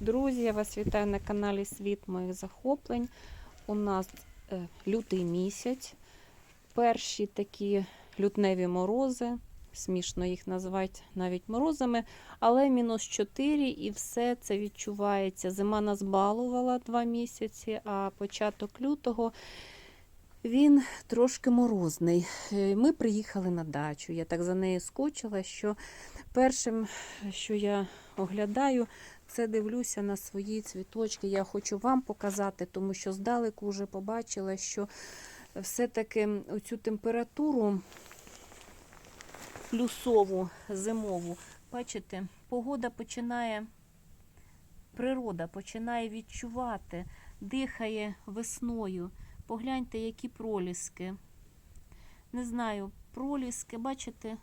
Друзі, я вас вітаю на каналі Світ моїх захоплень. У нас е, лютий місяць. Перші такі лютневі морози. Смішно їх назвати навіть морозами, але мінус 4 і все це відчувається. Зима нас балувала два місяці, а початок лютого він трошки морозний. Е, Ми приїхали на дачу. Я так за нею скучила, що першим, що я оглядаю, це дивлюся на свої цвіточки. Я хочу вам показати, тому що здалеку вже побачила, що все-таки цю температуру плюсову зимову, бачите, погода починає, природа починає відчувати, дихає весною. Погляньте, які проліски. Не знаю, проліски, бачите?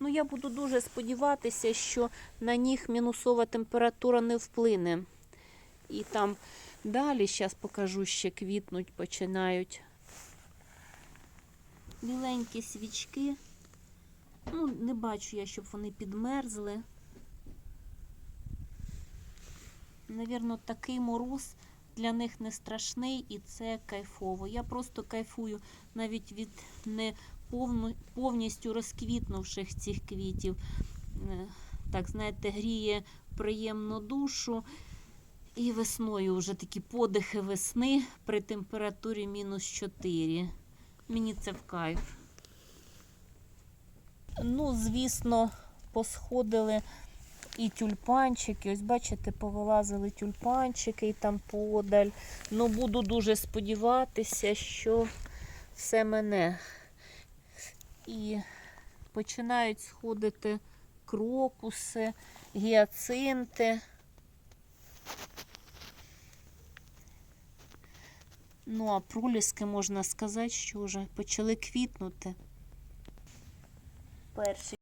Ну, я буду дуже сподіватися, що на них мінусова температура не вплине. І там далі, зараз покажу, ще квітнуть починають. Біленькі свічки. Ну, не бачу я, щоб вони підмерзли. Навірно, такий мороз для них не страшний і це кайфово. Я просто кайфую навіть від не повністю розквітнувших цих квітів. Е, Так, знаєте, гріє приємно душу. І весною вже такі подихи весни при температурі мінус 4. Мені це в кайф. Ну, звісно, посходили і тюльпанчики. Ось, бачите, повилазили тюльпанчики і там подаль. Ну, буду дуже сподіватися, що все мене. І починають сходити крокуси, гіацинти. Ну, а проліски, можна сказати, що вже почали квітнути. Перші.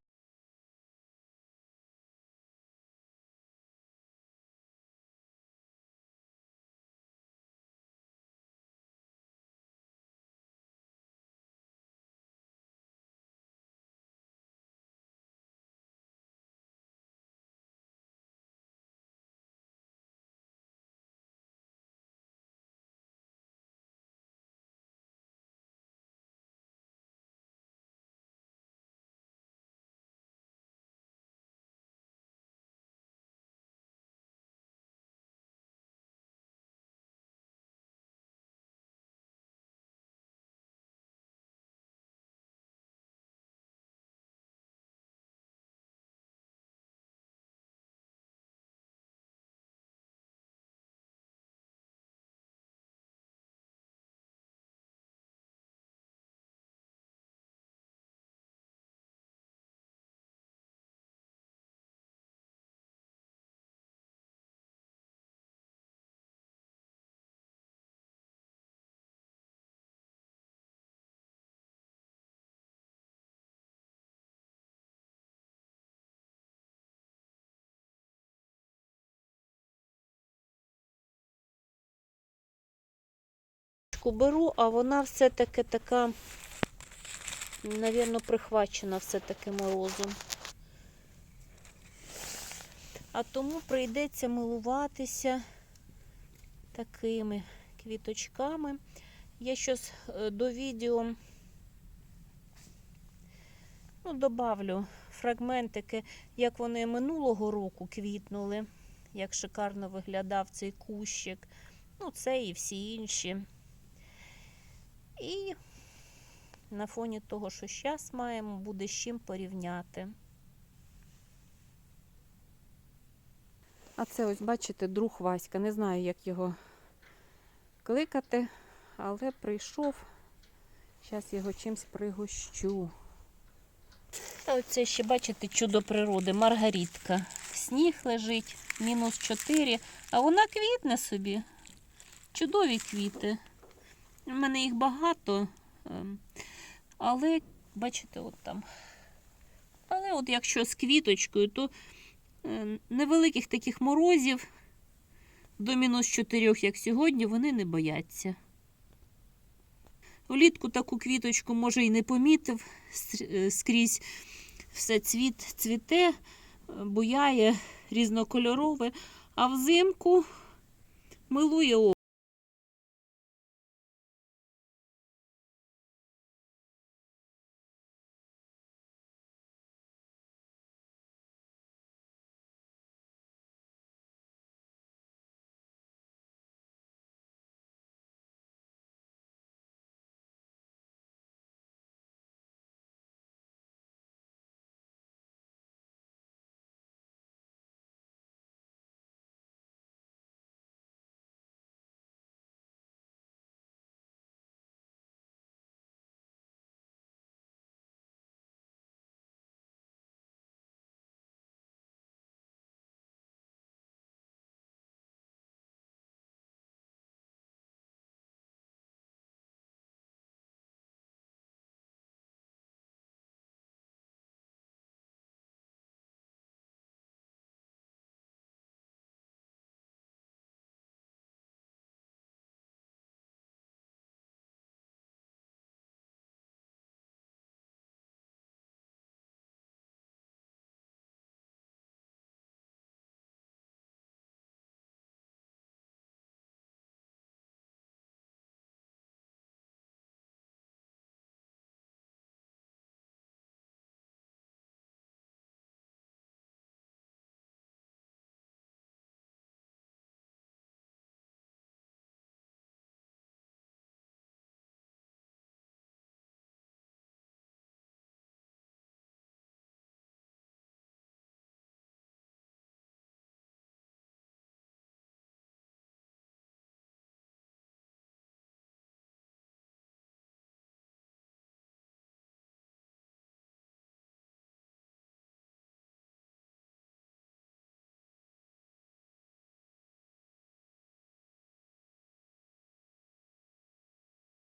Ручку беру, а вона все-таки така, навірно, прихвачена все-таки морозом. А тому прийдеться милуватися такими квіточками. Я щось е, до відео ну, добавлю фрагментики, як вони минулого року квітнули, як шикарно виглядав цей кущик. Ну, це і всі інші. І на фоні того, що зараз маємо, буде з чим порівняти. А це ось, бачите, друг Васька. Не знаю, як його кликати, але прийшов. Зараз його чимось пригощу. Та оце ще, бачите, чудо природи, маргаритка. Сніг лежить, мінус 4, а вона квітне собі. Чудові квіти. У мене їх багато, ем, але, бачите, от там. Але от якщо з квіточкою, то е, невеликих таких морозів до мінус 4, як сьогодні, вони не бояться. Влітку таку квіточку, може, і не помітив, е, скрізь все цвіт цвіте, е, буяє різнокольорове, а взимку милує